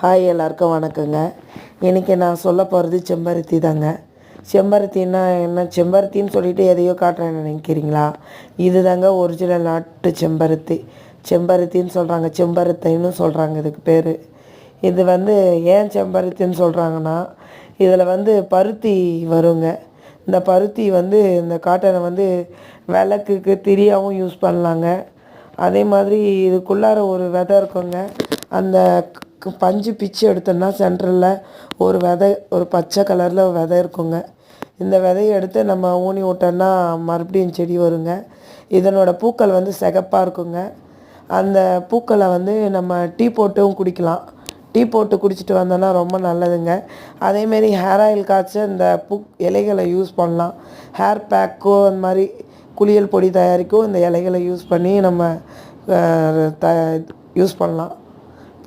Hi எல்லாருக்கும் வணக்கங்க. இன்றைக்கி நான் சொல்ல போகிறது செம்பருத்தி தாங்க. செம்பருத்தின்னா என்ன? செம்பருத்தின்னு சொல்லிட்டு எதையோ காட்டுறேன்னு நினைக்கிறீங்களா? இது தாங்க ஒரிஜினல் நாட்டு செம்பருத்தி. செம்பருத்தின்னு சொல்கிறாங்க செம்பருத்தின்னு சொல்கிறாங்க இதுக்கு பேர். இது வந்து ஏன் செம்பருத்தின்னு சொல்கிறாங்கன்னா இதில் வந்து பருத்தி வருங்க. இந்த பருத்தி வந்து இந்த காட்டனை வந்து விளக்குக்கு திரியாகவும் யூஸ் பண்ணலாங்க. அதே மாதிரி இதுக்குள்ளார ஒரு விதை இருக்குங்க. அந்த பஞ்சு பிச்சு எடுத்தோம்னா சென்டரில் ஒரு விதை ஒரு பச்சை கலரில் விதை இருக்குங்க. இந்த விதையை எடுத்து நம்ம ஊனி விட்டோம்னா மறுபடியும் செடி வருங்க. இதனோட பூக்கள் வந்து சிகப்பாக இருக்குங்க. அந்த பூக்களை வந்து நம்ம டீ போட்டும் குடிக்கலாம். டீ போட்டு குடிச்சிட்டு வந்தோன்னா ரொம்ப நல்லதுங்க. அதேமாரி ஹேர் ஆயில் காய்ச்ச இந்த பூ இலைகளை யூஸ் பண்ணலாம். ஹேர் பேக்கோ அந்த மாதிரி குளியல் பொடி தயாரிக்கும் இந்த இலைகளை யூஸ் பண்ணி நம்ம த யூஸ் பண்ணலாம்.